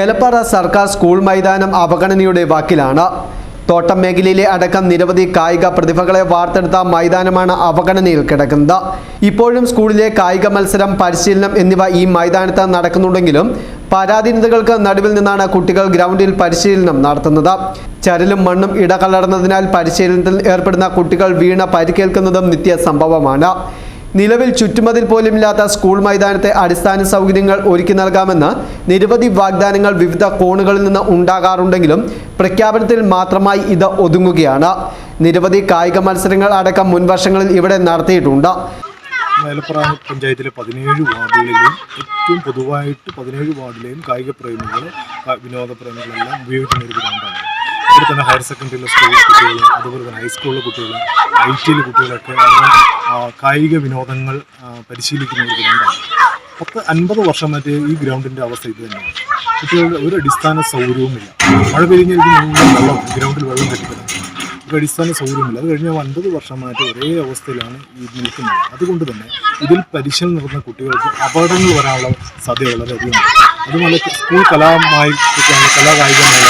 ഏലപ്പാറ സർക്കാർ സ്കൂൾ മൈതാനം അവഗണനയുടെ വാക്കിലാണ്. തോട്ടം മേഖലയിലെ അടക്കം നിരവധി കായിക പ്രതിഭകളെ വാർത്തെടുത്ത മൈതാനമാണ് അവഗണനയിൽ കിടക്കുന്നത്. ഇപ്പോഴും സ്കൂളിലെ കായിക മത്സരം പരിശീലനം എന്നിവ ഈ മൈതാനത്ത് നടക്കുന്നുണ്ടെങ്കിലും പരാധീനതകൾക്ക് നടുവിൽ നിന്നാണ് കുട്ടികൾ ഗ്രൗണ്ടിൽ പരിശീലനം നടത്തുന്നത്. ചരലും മണ്ണും ഇടകലർന്നതിനാൽ പരിശീലനത്തിൽ ഏർപ്പെടുന്ന കുട്ടികൾ വീണ പരിക്കേൽക്കുന്നതും നിത്യ സംഭവമാണ് നിലവിൽ ചുറ്റുമതിൽ പോലുമില്ലാത്ത സ്കൂൾ മൈതാനത്തെ അടിസ്ഥാന സൗകര്യങ്ങൾ ഒരുക്കി നൽകാമെന്ന് നിരവധി വാഗ്ദാനങ്ങൾ വിവിധ കോണുകളിൽ നിന്ന് ഉണ്ടാകാറുണ്ടെങ്കിലും പ്രഖ്യാപനത്തിൽ മാത്രമായി ഇത് ഒതുങ്ങുകയാണ്. നിരവധി കായിക മത്സരങ്ങൾ അടക്കം മുൻവർഷങ്ങളിൽ ഇവിടെ നടത്തിയിട്ടുണ്ട്. പഞ്ചായത്തിലെ പതിനേഴ് വാർഡുകളിലും ഏറ്റവും പൊതുവായിട്ട് പതിനേഴ് വാർഡിലെയും കായിക പ്രേമികൾ വിനോദ പ്രേമികളെല്ലാം ഉപയോഗിക്കുന്ന ഒരു ഗ്രൗണ്ടാണ് ഇവിടെ തന്നെ ഹയർ സെക്കൻഡറിയിലെ സ്കൂൾ കുട്ടികളും അതുപോലെ തന്നെ ഹൈസ്കൂളിലെ കുട്ടികൾ ഐ ടിയിലെ കുട്ടികളൊക്കെ കായിക വിനോദങ്ങൾ പരിശീലിക്കുന്ന ഒരു ഗ്രൗണ്ടാണ് പത്ത് അൻപത് വർഷം മറ്റേ ഈ ഗ്രൗണ്ടിന്റെ അവസ്ഥ ഇത് തന്നെയാണ്. കുട്ടികളുടെ ഒരു അടിസ്ഥാന സൗകര്യവുമില്ല. മഴ പെയ്ഞ്ഞിരിക്കുന്ന വെള്ളം ഗ്രൗണ്ടിൽ വെള്ളം കെട്ടിക്കിടക്കും. ഒരു അടിസ്ഥാന സൗകര്യമില്ല അത് കഴിഞ്ഞ അൻപത് വർഷമായിട്ട് ഒരേ അവസ്ഥയിലാണ് ഈ നിൽക്കുന്നത്. അതുകൊണ്ട് തന്നെ ഇതിൽ പരിശീലനം നടന്ന കുട്ടികൾക്ക് അപകടങ്ങൾ വരാനുള്ള സാധ്യത വളരെയധികം അതുപോലെ സ്കൂൾ കലാമായി കലാകായികമായ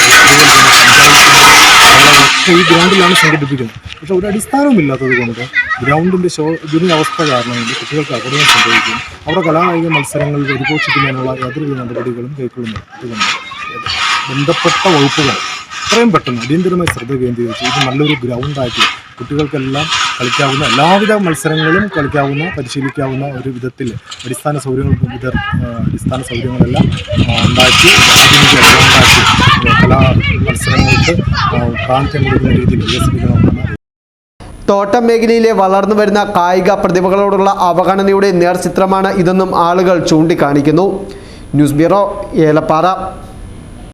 ഒക്കെ ഈ ഗ്രൗണ്ടിലാണ് സംഘടിപ്പിക്കുന്നത്. പക്ഷെ ഒരു അടിസ്ഥാനവുമില്ലാത്തത് കൊണ്ട് ഗ്രൗണ്ടിന്റെ ഇതിന്റെ അവസ്ഥ കാരണം കൊണ്ട് കുട്ടികൾക്ക് അപകടം സംഭവിക്കും. അവിടെ കലാകായിക മത്സരങ്ങൾ ഉദ്ഘോഷിക്കുന്നതിനുള്ള യാതൊരു നടപടികളും കൈക്കൊള്ളുന്നു ബന്ധപ്പെട്ട വകുപ്പുകൾ എത്രയും പെട്ടെന്ന് അടിയന്തരമായി ശ്രദ്ധ കേന്ദ്രീകരിച്ച് ഇത് നല്ലൊരു ഗ്രൗണ്ടാക്കി കുട്ടികൾക്കെല്ലാം കളിക്കാവുന്ന എല്ലാവിധ മത്സരങ്ങളും കളിക്കാവുന്ന പരിശീലിക്കാവുന്ന ഒരു വിധത്തിൽ അടിസ്ഥാന സൗകര്യങ്ങൾ വിധ അടിസ്ഥാന സൗകര്യങ്ങളെല്ലാം ഉണ്ടാക്കി ഉണ്ടാക്കി കലാ മത്സരങ്ങൾക്ക് പ്രാമുഖ്യം കൊടുക്കുന്ന രീതിയിൽ വികസിപ്പിക്കണമെന്നാണ് തോട്ടം മേഖലയിലെ വളർന്നു വരുന്ന കായിക പ്രതിഭകളോടുള്ള അവഗണനയുടെ നേർചിത്രമാണ് ഇതെന്നും ആളുകൾ ചൂണ്ടിക്കാണിക്കുന്നു. News bureau Elappara.